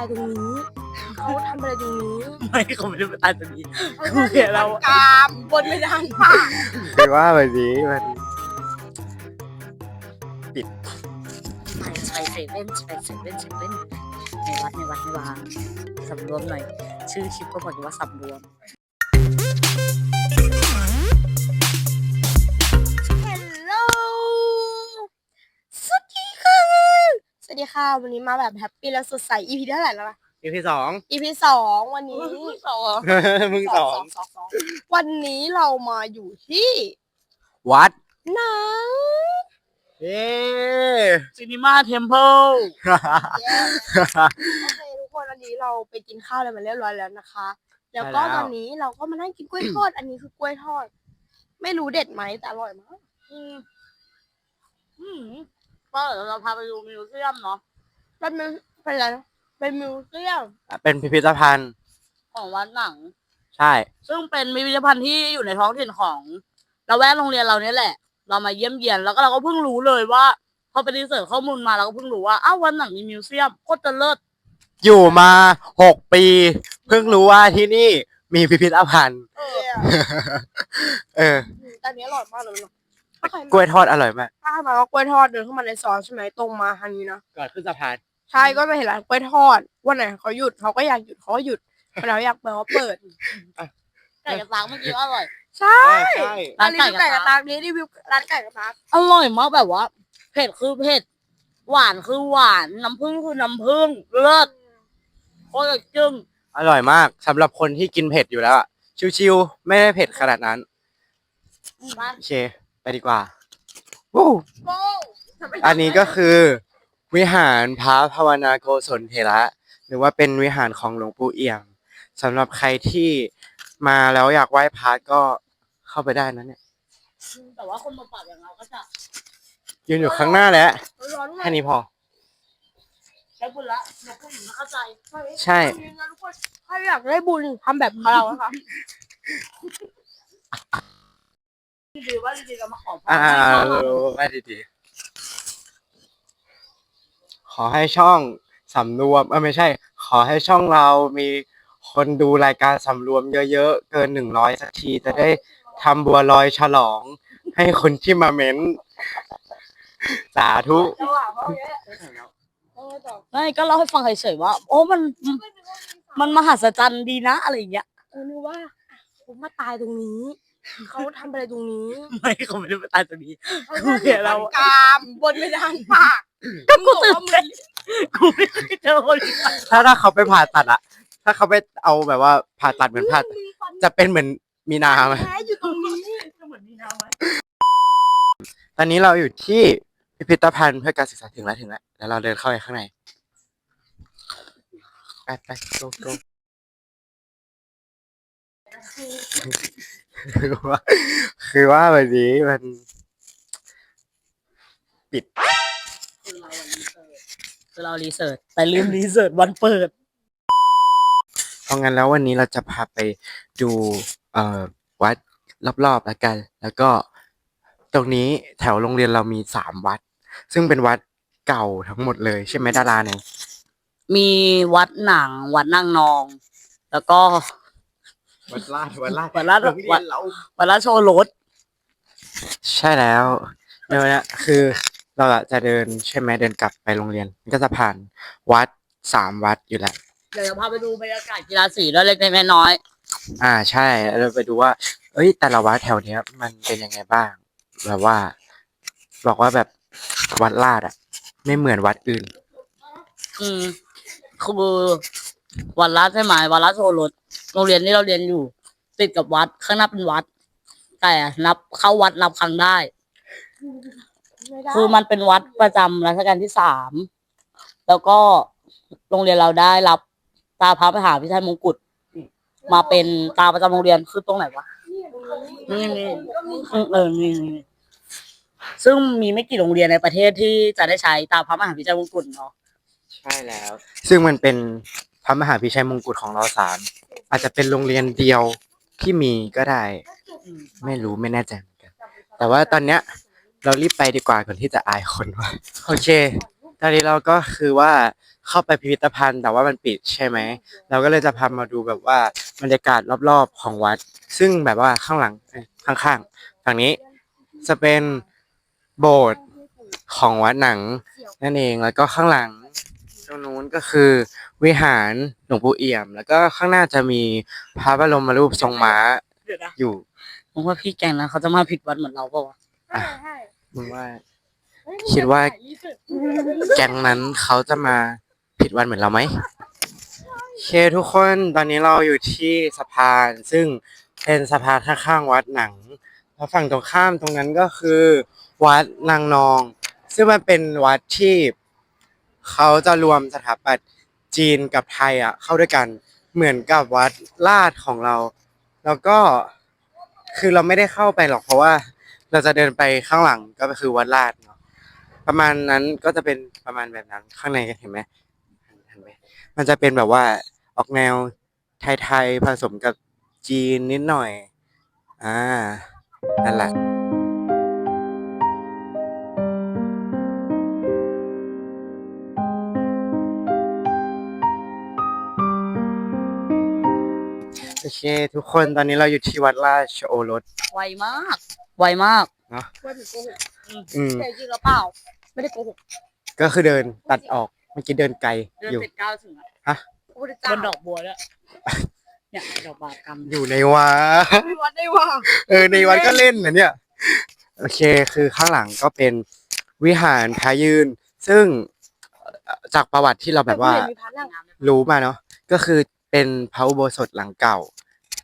ายตรงนี้เขาทำอะไรตรงนี้ไม่เขาไม่ได้มาตายตรงนี้คือเห็นเรากามบนไม่ได้ปากคือว่าวันนี้มันไปไปเซเว่นไปเซเว่นเซเว่นในวัดในวัดในวางสำรวมหน่อย ชื่อคลิปก็บอกอยู่ว่าสำรวม วัสดีค่ะ วันนี้มาแบบแฮปปี้และสดใส EP เท่าไหร่แล้วล่ะ อีพีสอง EP สองวันนี้สองมึงสองสองสองวันนี้เรามาอยู่ที่วัด หนังเย้ซินิมาเทมเพลโอเคทุกคนวันนี้เราไปกินข้าวอะไรมาเรียบร้อยแล้วนะคะ แล้วก็ตอนนี้เราก็มานั่งกินกล้วยทอด อันนี้คือกล้วยทอด ไม่รู้เด็ดไหมแต่อร่อยมากอืมอืม ก็เดี๋ยวเราพาไปดูมิวเซียมเนาะเป็นมิวเป็นอะไรนะเป็นมิวเซียมเป็นพิพิธภัณฑ์ ของวัดหนัง ใช่ ซึ่งเป็นพิพิธภัณฑ์ที่อยู่ในท้องถิ่นของละแวกโรงเรียนเราเนี่ยแหละ เรามาเยี่ยมเยียนแล้วก็เราก็เพิ่งรู้เลยว่าพอไปรีเสิร์ชข้อมูลมาเราก็เพิ่งรู้ว่าอ้าววันหนังมีมิวเซียมโคตรจะเลิศอยู่มาหกปี เพิ่งรู้ว่าที่นี่มีพิพิธภัณฑ์ เออ เออ แต่อันนี้อร่อยมากเลยเนาะ ถ้าใครกล้วยทอดอร่อยมาก ถ้าใครมาก็กล้วยทอดเดินเข้ามาในซอยใช่ไหมตรงมาทางนี้นะก่อนขึ้นสะพาน ใช่ก็จะเห็นร้านกล้วยทอดวันไหนเขาหยุดเขาก็อยากหยุดเขาก็หยุดวันไหนเขาอยากเปิดเขาเปิด ไก่กระซังเมื่อกี้ก็อร่อย ใช่ใช่ ร้านรีไก่วิวกระไก่กระทะตากนี้รีวิวร้านไก่กระตากอร่อยมากแบบว่าเผ็ดคือเผ็ด หวานคือหวาน น้ำผึ้งคือน้ำผึ้งเลิศโคตรจึ้งอร่อยมากสำหรับคนที่กินเผ็ดอยู่แล้วอะชิวๆไม่ได้เผ็ดขนาดนั้น มา โอเคไป ดีกว่าวู้โก้อันนี้ก็คือ วิหารพระภาวนาโกศลเถระหรือว่าเป็นวิหารของหลวงปู่เอี่ยมสำหรับใครที่มาแล้วอยากไหว้พระก็เข้าไปได้นะเนี่ยแต่ว่าคนมาปรับอย่างเราก็จะยืนอยู่ข้างหน้าแล้วร้อนมาแค่กนี้พอได้บุญละเด็กผู้หญิงไม่เข้าใจใช่ทุกคนใครอยากได้บุญทำแบบเราอะค่ะ ดีๆว่าดีๆเรามาขอพรอ่าให้เขารู้ไม่ดีๆขอให้ช่องสำรวมเออไม่ใช่ ขอให้ช่องเรามีคนดูรายการสำรวมเยอะๆ เกินหนึ่งร้อยสักทีจะได้ทำบัวลอยฉลอง ให้คนที่มาเม้นสาธุจังหวะเพราะเนี้ยเออต่อไม่ก็เล่าให้ฟังเฉยๆว่า โอ้มันมันมหัศจรรย์ดีนะอะไรอย่างเงี้ย กูนึกว่าผมมาตายตรงนี้ เขาทำอะไรตรงนี้ไม่เขาไม่ได้มาตายตรงนี้ เขากูเห็นเรากามบนไม่ได้ปากก็กูตื่นเต้นกูไม่เคยเจอคนนี้ถ้าถ้าเขาไปผ่าตัดอะถ้าเขาไปเอาแบบว่าผ่าตัดเหมือนผ่าตัดจะเป็นเหมือนมีนาไหมแพ้อยู่ตรงนี้เหมือนมีน้ำไหมตอนนี้เราอยู่ที่พิพิธภัณฑ์เพื่อการศึกษาถึงแล้วถึงแล้วแล้วเราเดินเข้าไปข้างในไปไปโกโก คือว่าคือว่าวันนี้มันคือเรารีเสิร์ชคือเรารีเสิร์ชแต่ลืมรีเสิร์ชวันเปิด เพราะงั้นแล้ววันนี้เราจะพาไปดูเอ่อวัดรอบๆแล้วกัน แล้วก็ตรงนี้แถวโรงเรียนเรามีสามวัด ซึ่งเป็นวัดเก่าทั้งหมดเลยใช่ไหมดาราเนี่ยมีวัดหนัง วัดนางนอง แล้วก็ วัดลาดวัดลาดวัดลาดโรงเรียนเราวัดราชโอรสใช่แล้วในวันนี้คือเราอะจะเดินใช่ไหมเดินกลับไปโรงเรียนมันก็จะผ่านวัดสามวัดอยู่แหละเดี๋ยวจะพาไปดูบรรยากาศกีฬาสีแล้วเล็กๆน้อยอ่าใช่แล้วเราไปดูว่า เอ้ย แต่ละวัดแถวเนี้ย มันเป็นยังไงบ้าง แบบว่า บอกว่าแบบวัดลาดอะไม่เหมือนวัดอื่นๆอืมคือวัดราชใช่ไหมวัดราชโอรส โรงเรียนที่เราเรียนอยู่ติดกับวัดข้างหน้าเป็นวัด แต่นับเข้าวัดนับครั้งได้ไม่ได้ คือมันเป็นวัดประจำรัชกาลที่สามแล้วก็โรงเรียนเราได้รับตาพระมหาพิชัยมงกุฎมาเป็นตาประจำโรงเรียนคือตรงไหนวะนี่นี่เออเออนี่นี่ซึ่งมีไม่กี่โรงเรียนในประเทศที่จะได้ใช้ตาพระมหาพิชัยมงกุฎเนาะใช่แล้ว ซึ่งมันเป็นพระมหาพิชัยมงกุฎของเราสาม อาจจะเป็นโรงเรียนเดียวที่มีก็ได้ ไม่รู้ไม่แน่ใจเหมือนกัน แต่ว่าตอนเนี้ย เรารีบไปดีกว่าก่อนที่จะอายคนว่าโอเค ตอนนี้เราก็คือว่าเข้าไปพิพิธภัณฑ์แต่ว่ามันปิดใช่ไหม เราก็เลยจะพามาดูแบบว่าบรรยากาศรอบๆของวัด ซึ่งแบบว่าข้างหลังเอ้ยข้างๆฝั่งนี้จะเป็นโบสถ์ของวัดหนังนั่นเองแล้วก็ข้างหลัง ตรงนู้นก็คือวิหารหลวงปู่เอี่ยม แล้วก็ข้างหน้าจะมีพระบรมรูปทรงม้าเดี๋ยวนะอยู่ผมว่าพี่แกงนะเขาจะมาผิดวัดเหมือนเราเปล่าวะอะมึงว่า คิดว่า แก๊งนั้นเขาจะมาผิดวันเหมือนเราไหมโอเคทุกคนตอนนี้เราอยู่ที่สะพาน ซึ่งเป็นสะพานข้างๆวัดหนังแล้วฝั่งตรงข้ามตรงนั้นก็คือ วัดนางนอง ซึ่งมันเป็นวัดที่ เขาจะรวมสถาปัตย์จีนกับไทยอะเข้าด้วยกันเหมือนกับวัดลาดของเรา แล้วก็คือเราไม่ได้เข้าไปหรอกเพราะว่า เราจะเดินไปข้างหลังก็คือวัดลาดเนาะประมาณนั้นก็จะเป็นประมาณแบบนั้นข้างในเห็นไหมเห็นไหมมันจะเป็นแบบว่าออกแนวไทยๆผสมกับจีนนิดหน่อย อ่านั่นแหละ โอเค ทุกคนตอนนี้เราอยู่ที่วัดราชโอรส ไวมาก ไวมากเนาะว่าถึงโกหกอืม แต่จริงหรือเปล่า ไม่ได้โกหกก็คือเดินตัดออกเมื่อกี้เดินไกลเดินอยู่เสร็จเก้าถึงอะพระพุทธเจ้าบนดอกบัวแล้วยเนี่ยดอกบานกรรมอยู่ในวัดที่วัดได้ว่าเออในวัดก็เล่นนะเนี่ย โอเคคือข้างหลังก็เป็นวิหารพระยืน ซึ่งเอ่อจากประวัติที่เราแบบว่ามีพระนั่งรู้มาเนาะก็คือ เป็นพระอุโบสถหลังเก่า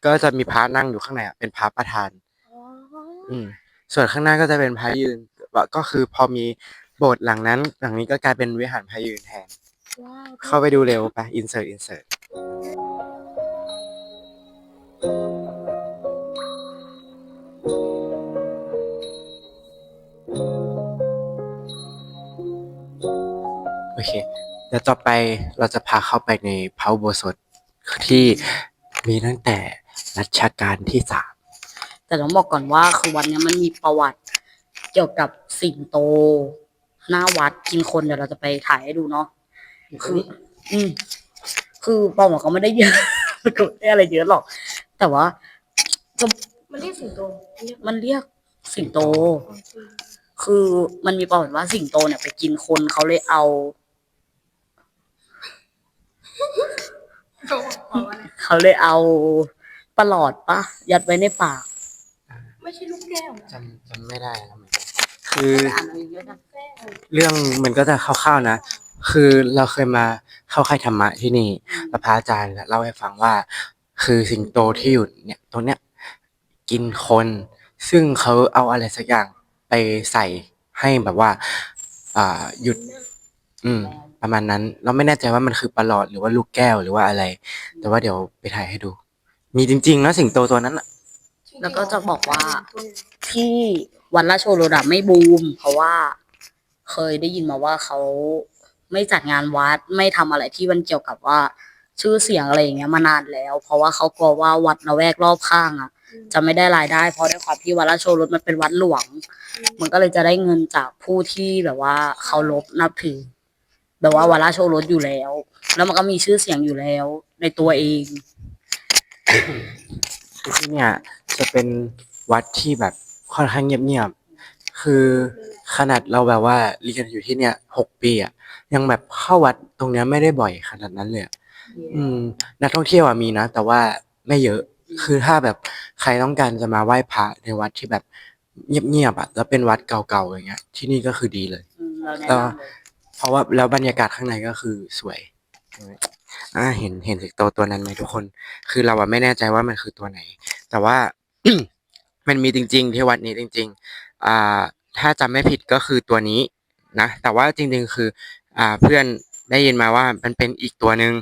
ก็จะมีพระนั่งอยู่ข้างในอะเป็นพระประธานอ๋ออืมส่วนข้างหน้าก็จะเป็นพระยืนว่าก็คือพอมีโบสถ์หลังนั้น หลังนี้ก็กลายเป็นวิหารพระยืนแทนว้าวเข้าไปดูเร็วไปอินเสิร์ตอินเสิร์ตโอเค เดี๋ยวต่อไปเราจะพาเข้าไปในพระอุโบสถ ที่มีตั้งแต่รัชกาลที่สามแต่ต้องบอกก่อนว่าคือวันเนี้ยมันมีประวัติเกี่ยวกับสิงโต หน้าวัดกินคนเดี๋ยวเราจะไปถ่ายให้ดูเนาะคือ อืมคือปอมก็ไม่ได้เยอะก็ไม่ได้อะไรเยอะหรอก แต่ว่าจะมันเรียกสิงโตเรียกมันเรียกสิงโต คือมันมีประวัติว่าสิงโตเนี่ยไปกินคนเขาเลยเอา เขาเลยเอาปลอดปะยัดไว้ในปาก ไม่ใช่ลูกแก้วนะจำจำไม่ได้แล้วเหมือนกันคืออ่านอะไรเยอะนะแก้วเรื่องมันก็จะคร่าวๆนะ คือเราเคยมาเข้าค่ายธรรมะที่นี่แล้วพระอาจารย์เล่าให้ฟังว่า คือสิงโตที่อยู่เนี่ยตรงเนี้ยกินคน ซึ่งเขาเอาอะไรสักอย่างไปใส่ให้แบบว่า อ่าหยุด อืม ประมาณนั้น เราไม่แน่ใจว่ามันคือปลาหลอดหรือว่าลูกแก้วหรือว่าอะไร แต่ว่าเดี๋ยวไปถ่ายให้ดู มีจริงๆนะสิงโตตัวนั้นอะแล้วก็จะบอกว่าที่วันราชโอรสอะไม่บูม เพราะว่าเคยได้ยินมาว่าเขาไม่จัดงานวัดไม่ทำอะไรที่มันเกี่ยวกับว่าชื่อเสียงอะไรอย่างเงี้ยมานานแล้ว เพราะว่าเขากลัวว่าวัดละแวกรอบข้างอะ จะไม่ได้รายได้ เพราะด้วยความที่วัดราชโอรสมันเป็นวัดหลวง มันก็เลยจะได้เงินจากผู้ที่แบบว่าเคารพนับถือ แบบว่าวัดราชโอรสอยู่แล้ว แล้วมันก็มีชื่อเสียงอยู่แล้ว ในตัวเอง ที่เนี่ยจะเป็นวัดที่แบบค่อนข้างเงียบๆ คือขนาดเราแบบว่าเรียนอยู่ที่เนี่ยหกปีอะยังแบบเข้าวัดตรงเนี้ยไม่ได้บ่อยขนาดนั้นเลยอะอืม นักท่องเที่ยวอะมีนะ แต่ว่าไม่เยอะ คือถ้าแบบใครต้องการจะมาไหว้พระในวัดที่แบบเงียบๆอะแล้วเป็นวัดเก่าๆอย่างเงี้ย ที่นี่ก็คือดีเลย อืมเราแนะเออนำเลย เพราะว่าแล้วบรรยากาศข้างในก็คือสวยอ่าเห็นเห็นสิงโตตัวนั้นไหมทุกคน คือเราอะไม่แน่ใจว่ามันคือตัวไหน แต่ว่า มันมีจริง ๆ ที่วัดนี้จริง ๆ อ่า ถ้าจำไม่ผิดก็คือตัวนี้นะ แต่ว่าจริง ๆ คือ อ่า เพื่อนได้ยินมาว่ามันเป็นอีกตัวหนึ่ง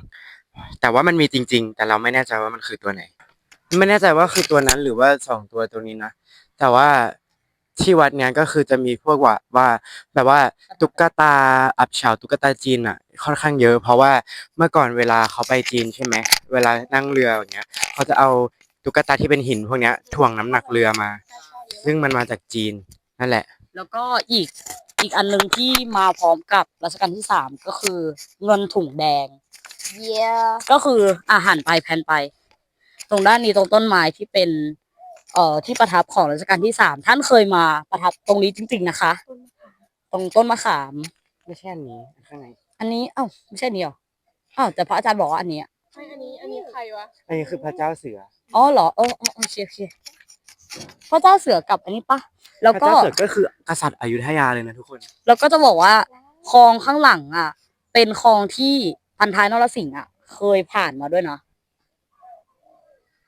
แต่ว่ามันมีจริง ๆ แต่เราไม่แน่ใจว่ามันคือตัวไหน ไม่แน่ใจว่าคือตัวนั้นหรือว่าสองตัวตัวนี้นะ แต่ว่า ที่วัดเนี้ยก็คือจะมีพวกว่าว่า แบบว่าตุ๊กตาอับเฉาตุ๊กตาจีนอะ ค่อนข้างเยอะ เพราะว่าเมื่อก่อนเวลาเขาไปจีนใช่ไหมเวลานั่งเรืออย่างเงี้ยเขาจะเอาตุ๊กตาที่เป็นหินพวกเนี้ยถ่วงน้ำหนักเรือมา ซึ่งมันมาจากจีนนั่นแหละ แล้วก็อีกอีกอันหนึ่งที่มาพร้อมกับรัชกาลที่สามก็คือเงินถุงแดง เย้ก็คืออาหารไปแผ่นไป ตรงด้านนี้ตรงต้นไม้ที่เป็น เอ่อที่ประทับของรัชกาลที่สามท่านเคยมาประทับตรงนี้จริง ๆ นะคะ ตรงต้นมะขาม ไม่ใช่อันนี้ข้างในอันนี้เอ้าไม่ใช่นี่หรออ้าวแต่พระอาจารย์บอกว่าอันนี้อะอันนี้ อันนี้ใครวะ อันนี้คือพระเจ้าเสืออ๋อเหรอเออเออเออโอเคโอเคพระเจ้าเสือกับอันนี้ปะแล้วพระก็ เจ้าเสือก็คือกษัตริย์อยุธยาเลยนะทุกคน แล้วก็จะบอกว่าคลองข้างหลังอะ เป็นคลองที่พันท้ายนรสิงห์อะ เคยผ่านมาด้วยนะ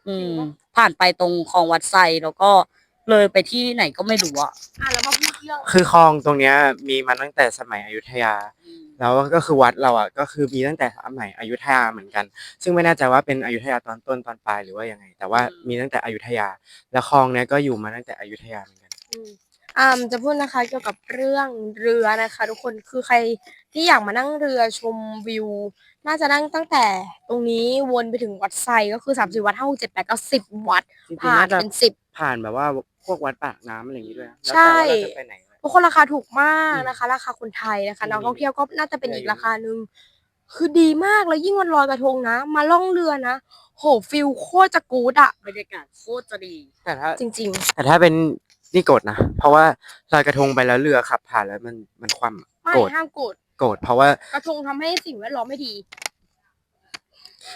อืม ผ่านไปตรงคลองวัดไซแล้วก็เลยไปที่ไหนก็ไม่รู้อะอะแล้วมาพูดเรื่องคือคลองตรงเนี้ยมีมาตั้งแต่สมัยอยุธยาแล้วก็คือวัดเราอะก็คือมีตั้งแต่สมัยอยุธยาเหมือนกัน ซึ่งไม่แน่ใจว่าเป็นอยุธยาตอนต้นตอนปลายหรือว่ายังไง แต่ว่าอืมมีตั้งแต่อยุธยา แล้วคลองเนี้ยก็อยู่มาตั้งแต่อยุธยาเหมือนกัน อืม อ่าจะพูดนะคะเกี่ยวกับเรื่องเรือนะคะ ทุกคนคือใครที่อยากมานั่งเรือชมวิว น่าจะนั่งตั้งแต่ตรงนี้วนไปถึงวัดไซก็คือสามสิบวัดห้าหกเจ็ดแปดก็สิบวัดจริงๆผ่านน่าจะ เป็นสิบ ผ่านแบบว่าพวกวัดปากน้ำอะไรอย่างงี้ด้วยนะแล้วใช่แต่ว่าเราจะไปไหนทุกคนราคาถูกมากอืมนะคะ ราคาคนไทยนะคะอืมนักท่องเที่ยวก็น่าจะเป็นอีกใหญ่อยู่ราคาหนึ่งคือดีมากแล้วยิ่งวันลอยกระทงนะ มาล่องเรือนะ โหฟิลโคตรจะกูดอะบรรยากาศโคตรจะดี แต่ถ้าจริง แต่ถ้าเป็น นี่โกรธนะ เพราะว่าลอยกระทงไปแล้วเรือขับผ่านแล้วมันมันคว่ำอะๆไม่โกรธห้ามโกรธโกรธเพราะว่ากระทงทำให้สิ่งแวดล้อมไม่ดี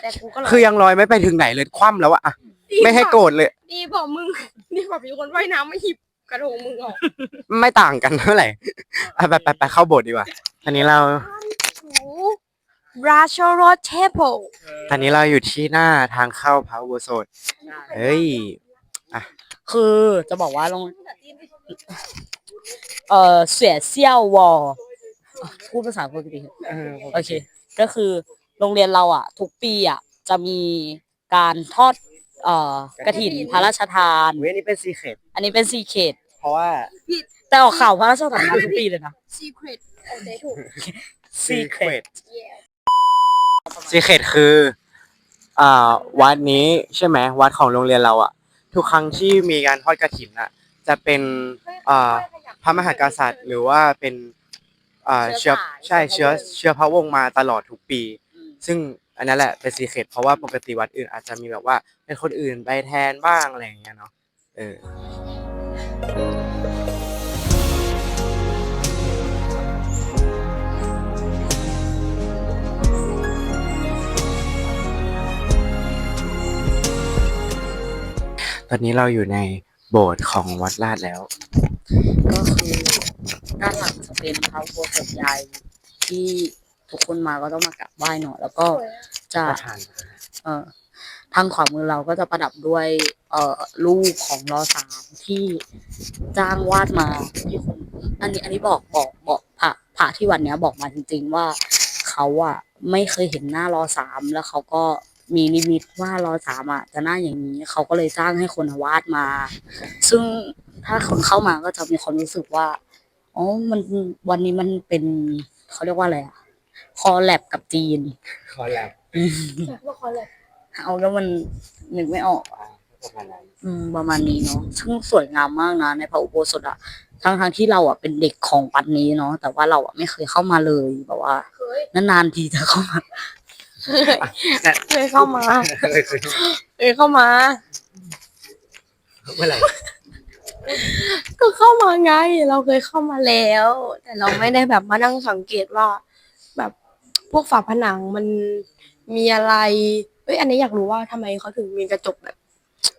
แต่กูก็ลคือยังลอยไม่ไปถึงไหนเลยคว่ำแล้วอะอะไม่ให้โกรธเลย ดีกว่ามึง ดีกว่ามีคนว่ายน้ำไม่หยิบกระทงมึงออกไม่ต่างกันเท่าไหร่อะไปไปไปเข้าโบสถ์ดีกว่าอันนี้เราราชโรเทเพิลตอนนี้เราอยู่ที่หน้าทางเข้าพระอุโบสถเฮ้ย คือจะบอกว่าโรงเอ่อเสียเซี่ยววอพูดภาษาปกติเออโอเค ก็คือโรงเรียนเราอะ ทุกปีอะ จะมีการทอด เอ่อกระถิ่นพระราชทานเว้ยอันนี้เป็นซีเคร็ตอันนี้เป็นซีเคดเพราะว่า แต่ออกข่าวพระราชทานมาทุกปีเลยนะซีเครตโอเคถูก Secret ซีเคร็ตคือ อ่า วัดนี้ใช่ไหมวัดของโรงเรียนเราอะ ทุกครั้งที่มีการทอดกระถินอะจะเป็นอ่าพระมหากษัตริย์ หรือว่าเป็นอ่าเชื้เชื้ออสายใช่เชื้อเชื้อพระวงศ์เชื้อพระวงศ์มาตลอดทุกปี ซึ่งอันนั้นแหละเป็นซีเคร็ตเพราะว่าปกติวัดอื่นอาจจะมีแบบว่าเป็นคนอื่นไปแทนบ้างอะไรอย่างเงี้ยเนาะเออ ตอนนี้เราอยู่ในโบสถ์ของวัดลาดแล้ว ก็คือด้านหลังจะเป็นพระอุโบสถใหญ่ที่ทุกคนมาก็ต้องมากราบไหว้หน่อยแล้วก็จะประธานเอ่อทางขวามือเราก็จะประดับด้วยเอ่อรูปของรอสามที่จ้างวาดมาที่คนอันนี้อันนี้บอกบอกบอกพระพระที่วันเนี้ยบอกมาจริง ๆ ว่าเขาอะไม่เคยเห็นหน้ารอสามแล้วเขาก็ มีนิมิตว่ารอสามอะจะหน้าอย่างนี้ เขาก็เลยจ้างให้คนวาดมา ซึ่งถ้าคนเข้ามาก็จะมีความรู้สึกว่าอ๋อมันวันนี้มันเป็นเขาเรียกว่าอะไรอะคอแลบกับจีนขอแลบว่าเขาเลยเอาแล้วมันนึกไม่ออกอะประมาณนั้นอืมประมาณนี้เนาะซึ่งสวยงามมากนะ ในพระอุโบสถอะทั้งทั้งๆที่เราอะเป็นเด็กของวัดนี้เนาะแต่ว่าเราอะไม่เคยเข้ามาเลยแบบว่าเคยนานๆทีจะเข้ามา เคยเข้ามาเคยเคยเคยเข้ามา เมื่อไหร่ก็เข้ามาไง เราเคยเข้ามาแล้ว แต่เราไม่ได้แบบมานั่งสังเกตว่า แบบพวกฝาผนังมันมีอะไรเอ้ยอันนี้อยากรู้ว่าทำไมเขาถึงมีกระจกแบบ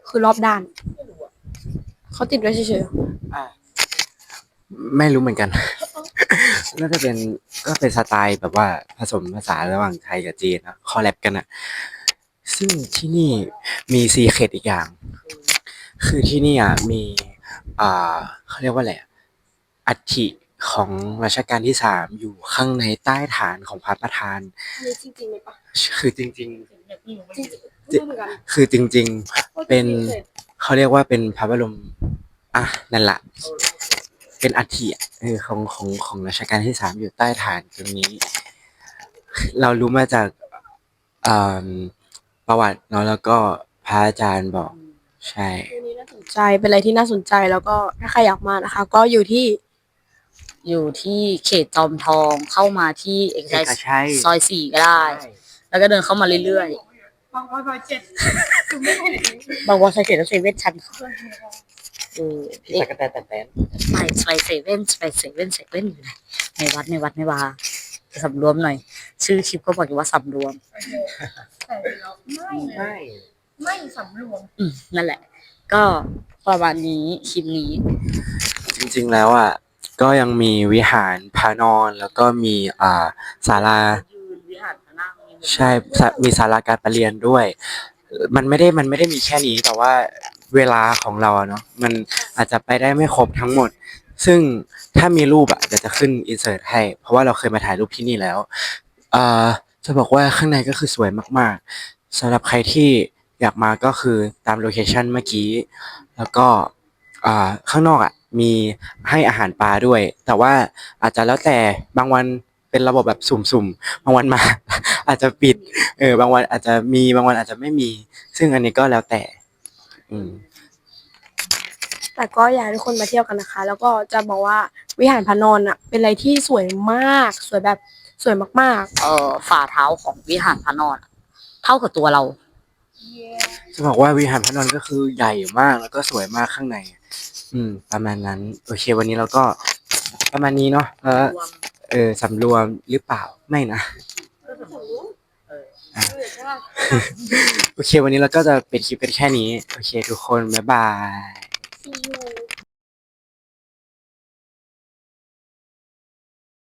คือรอบด้านเขาติดไว้เฉยอะไม่รู้เหมือนกัน น่าจะเป็นก็เป็นสไตล์แบบว่าผสมภาษาระหว่างไทยกับจีนนะคอลแลบกันอะซึ่งที่นี่มีซีเคร็ตอีกอย่าง คือที่นี่อะมีอ่าเขาเรียกว่าอะไรอะอัฐิของรัชกาลที่สามอยู่ข้างในใต้ฐานของพระประธานๆอันนี้จริงๆเลยปะคือจริง จริงๆไม่รู้เหมือนกันๆ คือจริง ๆ เป็น เขาเรียกว่าเป็นพระบรมอะนั่นแหละ เป็นอัฐิอะเออของของของรัชกาลที่สามอยู่ใต้ฐานตรงนี้ เรารู้มาจากอ่าประวัติเนาะแล้วก็พระอาจารย์บอกใช่อันนี้น่าสนใจเป็นอะไรที่น่าสนใจแล้วก็ถ้าใครอยากมานะคะ ก็อยู่ที่ อยู่ที่เขตจอมทองเข้ามาที่เอกชัยเอกชัยซอยสี่ก็ได้ แล้วก็เดินเข้ามาเรื่อยบางวันซอยเจ็ด ๆ บางวันซอยเจ็ดแล้วเซเว่นชั้นค่ะเออพี่ตะกะแตนแต่แตนไปไปเซเว่นไปเซเว่นเซเว่นอยู่ไหนในวัดในวัดในวาสำรวมหน่อย ชื่อคลิปก็บอกอยู่ว่าสำรวม แต่เราไม่ไม่ ไม่สำรวมอืมนั่นแหละ ก็ประมาณนี้คลิปนี้ จริงๆแล้วอะก็ยังมีวิหารพระนอนแล้วก็มีอ่าศาลา ยืนวิหารพระนั่งใช่ศามีศาลาการประเรียนด้วย มันไม่ได้มันไม่ได้มีแค่นี้แต่ว่า เวลาของเราเนาะมันอาจจะไปได้ไม่ครบทั้งหมด ซึ่งถ้ามีรูปอะเดี๋ยวจะขึ้นอินเสิร์ตให้ เพราะว่าเราเคยมาถ่ายรูปที่นี่แล้วเอ่อจะบอกว่าข้างในก็คือสวยมากๆสำหรับใครที่อยากมาก็คือตามโลเคชันเมื่อกี้ แล้วก็อ่าข้างนอกอะมีให้อาหารปลาด้วย แต่ว่าอาจจะแล้วแต่บางวันเป็นระบบแบบสุ่มๆ บางวันมา อาจจะปิด เออบางวันอาจจะมีบางวันอาจจะไม่มี ซึ่งอันนี้ก็แล้วแต่ แต่ก็อยากให้ทุกคนมาเที่ยวกันนะคะ แล้วก็จะบอกว่าวิหารพระนอนอะ เป็นอะไรที่สวยมาก สวยแบบสวยมากเอ่อฝ่าเท้าของวิหารพระนอนเท่ากับตัวเราจะบอกว่าวิหารพระนอนก็คือใหญ่มากแล้วก็สวยมากข้างใน อืม ประมาณนั้น โอเค วันนี้เราก็ ประมาณนี้เนาะแล้วเออสำรวมหรือเปล่าไม่นะ โอเค วันนี้เราก็จะเป็นคลิปเป็นแค่นี้ โอเค ทุกคน บ๊ายบาย See you